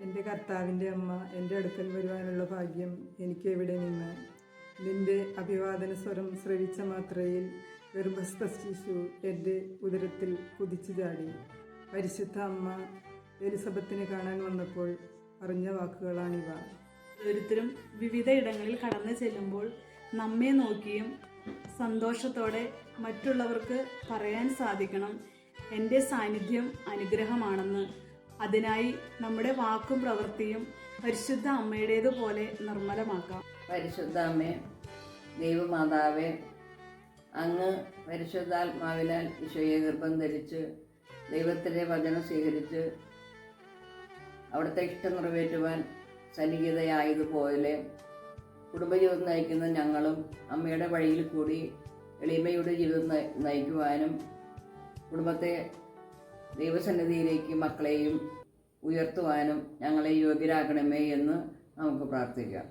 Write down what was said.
എന്റെ കർത്താവിന്റെ അമ്മ എന്റെ അടുക്കൽ വരുവാനുള്ള ഭാഗ്യം എനിക്ക് എവിടെ നിന്ന്? നിന്റെ അഭിവാദന സ്വരം ശ്രവിച്ച മാത്രയിൽ ഗർഭസ്ഥ ശിശു എന്റെ ഉദരത്തിൽ കുതിച്ചു ചാടി. പരിശുദ്ധ അമ്മ എലിസബത്തിനെ കാണാൻ വന്നപ്പോൾ അറിഞ്ഞ വാക്കുകളാണിവ. ഓരോരുത്തരും വിവിധ ഇടങ്ങളിൽ കടന്നു ചെല്ലുമ്പോൾ നമ്മെ നോക്കിയും സന്തോഷത്തോടെ മറ്റുള്ളവർക്ക് പറയാൻ സാധിക്കണം. എന്റെ സാന്നിധ്യം അനുഗ്രഹമാണെന്ന് അതിനായി നമ്മുടെ വാക്കും പ്രവൃത്തിയും പരിശുദ്ധ അമ്മയുടേതുപോലെ നിർമ്മലമാക്കാം. പരിശുദ്ധ അമ്മേ ദൈവമാതാവേ അങ്ങ് പരിശുദ്ധാത്മാവിനാൽ ഈശോയെ ഗർഭം ധരിച്ച് ദൈവത്തിന്റെ വചനം സ്വീകരിച്ച് അവിടുത്തെ ഇഷ്ടം നിറവേറ്റുവാൻ സന്നിഹിതയായതുപോലെ കുടുംബജീവിതം നയിക്കുന്ന ഞങ്ങളും അമ്മയുടെ വഴിയിൽ കൂടി എളിമയുടെ ജീവിതം നയിക്കുവാനും കുടുംബത്തെ ദൈവസന്നിധിയിലേക്ക് മക്കളെയും ഉയർത്തുവാനും ഞങ്ങളെ യോഗ്യരാക്കണമേ എന്ന് നമുക്ക് പ്രാർത്ഥിക്കാം.